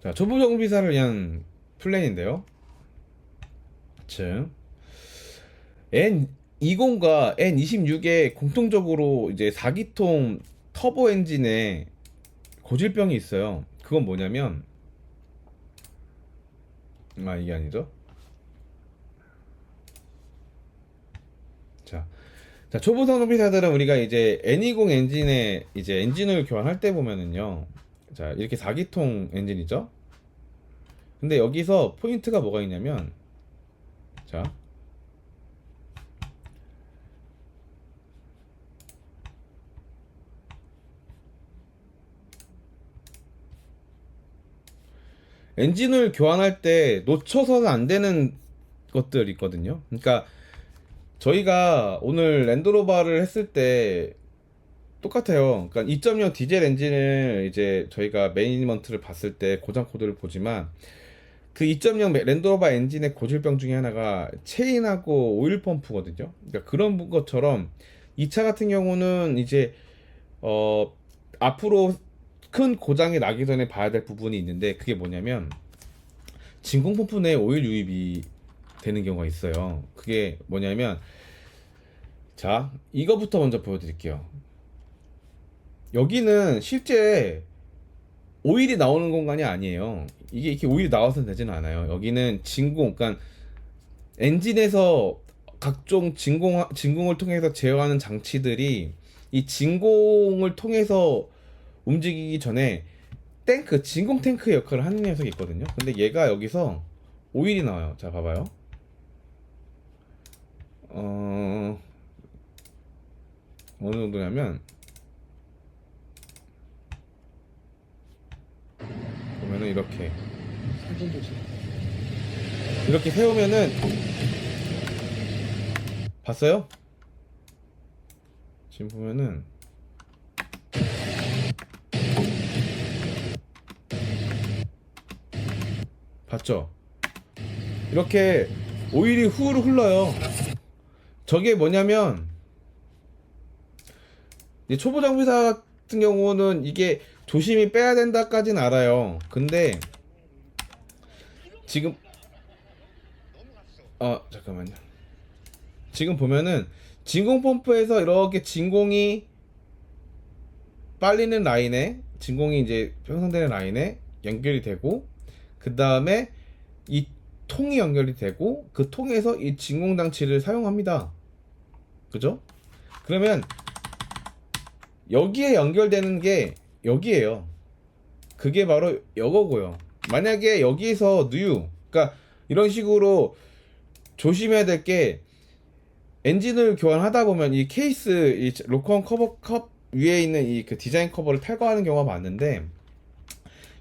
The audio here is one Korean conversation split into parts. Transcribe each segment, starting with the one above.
자, 초보 정비사를 위한 플랜인데요. 즉, N20과 N26에 공통적으로 이제 4기통 터보 엔진에 고질병이 있어요. 그건 뭐냐면, 아, 이게 아니죠? 자, 자, 초보 정비사들은 우리가 이제 N20 엔진에 이제 엔진을 교환할 때 보면은요. 자, 이렇게 4기통 엔진이죠. 근데 여기서 포인트가 뭐가 있냐면 자. 엔진을 교환할 때 놓쳐서는 안 되는 것들이 있거든요. 그러니까 저희가 오늘 랜드로버를 했을 때 똑같아요. 그러니까 2.0 디젤 엔진을 이제 저희가 매니먼트를 봤을 때 고장 코드를 보지만 그 2.0 랜드로버 엔진의 고질병 중에 하나가 체인하고 오일 펌프거든요. 그러니까 그런 것처럼 이 차 같은 경우는 이제 어 앞으로 큰 고장이 나기 전에 봐야 될 부분이 있는데 그게 뭐냐면 진공 펌프 내 오일 유입이 되는 경우가 있어요. 그게 뭐냐면 자 이거부터 먼저 보여드릴게요. 여기는 실제 오일이 나오는 공간이 아니에요. 이게 이렇게 오일이 나와서 되지는 않아요. 여기는 진공, 그러니까 엔진에서 각종 진공 진공을 통해서 제어하는 장치들이 이 진공을 통해서 움직이기 전에 탱크, 진공 탱크 역할을 하는 녀석이 있거든요. 근데 얘가 여기서 오일이 나와요. 자, 봐봐요. 어, 어느 정도냐면, 보면은 이렇게. 이렇게 세우면은, 봤어요? 지금 보면은, 봤죠? 이렇게 오일이 후루 흘러요. 저게 뭐냐면 초보 장비사 같은 경우는 이게 조심히 빼야 된다까지는 알아요. 근데 지금 어 잠깐만요. 지금 보면은 진공 펌프에서 이렇게 진공이 빨리는 라인에 진공이 이제 형성되는 라인에 연결이 되고 그 다음에 이 통이 연결이 되고 그 통에서 이 진공 장치를 사용합니다. 그죠? 그러면 여기에 연결되는 게 여기에요. 그게 바로 여거고요. 만약에 여기서 누유, 그러니까 이런 식으로 조심해야 될 게 엔진을 교환하다 보면 이 케이스, 이 로컨 커버 컵 위에 있는 이 그 디자인 커버를 탈거하는 경우가 많은데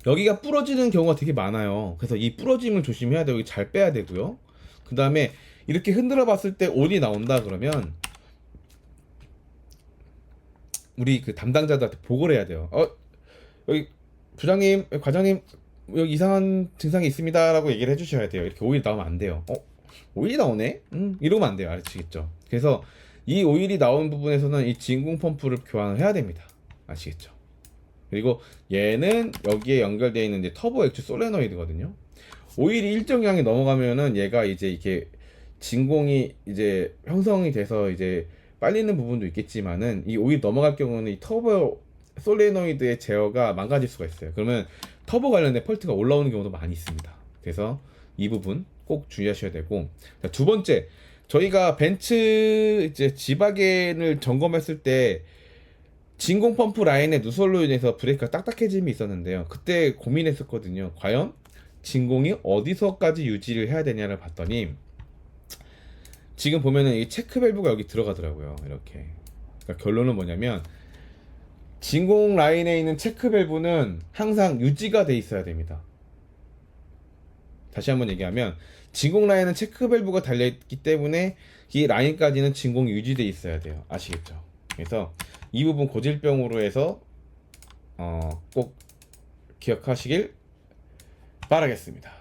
여기가 부러지는 경우가 되게 많아요. 그래서 이 부러짐을 조심해야 되고 잘 빼야 되고요. 그 다음에 이렇게 흔들어 봤을 때 온이 나온다 그러면 우리 그 담당자들한테 보고를 해야 돼요. 어 여기 부장님, 과장님 여기 이상한 증상이 있습니다라고 얘기를 해주셔야 돼요. 이렇게 오일 나오면 안 돼요. 어 오일이 나오네? 음 이러면 안 돼요. 아시겠죠? 그래서 이 오일이 나온 부분에서는 이 진공 펌프를 교환을 해야 됩니다. 아시겠죠? 그리고 얘는 여기에 연결되어 있는 이제 터보 액추 솔레노이드거든요. 오일이 일정량이 넘어가면은 얘가 이제 이렇게 진공이 이제 형성이 돼서 이제 빨리는 부분도 있겠지만은 이 오일 넘어갈 경우는 이 터보 솔레노이드의 제어가 망가질 수가 있어요. 그러면 터보 관련된 펄트가 올라오는 경우도 많이 있습니다. 그래서 이 부분 꼭 주의하셔야 되고 자, 두 번째 저희가 벤츠 이제 지바겐을 점검했을 때 진공 펌프 라인의 누설로 인해서 브레이크가 딱딱해짐이 있었는데요. 그때 고민했었거든요. 과연 진공이 어디서까지 유지를 해야 되냐를 봤더니 지금 보면은 이 체크 밸브가 여기 들어가더라고요. 이렇게. 그러니까 결론은 뭐냐면 진공 라인에 있는 체크 밸브는 항상 유지가 돼 있어야 됩니다. 다시 한번 얘기하면 진공 라인은 체크 밸브가 달려 있기 때문에 이 라인까지는 진공이 유지돼 있어야 돼요. 아시겠죠? 그래서 이 부분 고질병으로 해서 어, 꼭 기억하시길 바라겠습니다.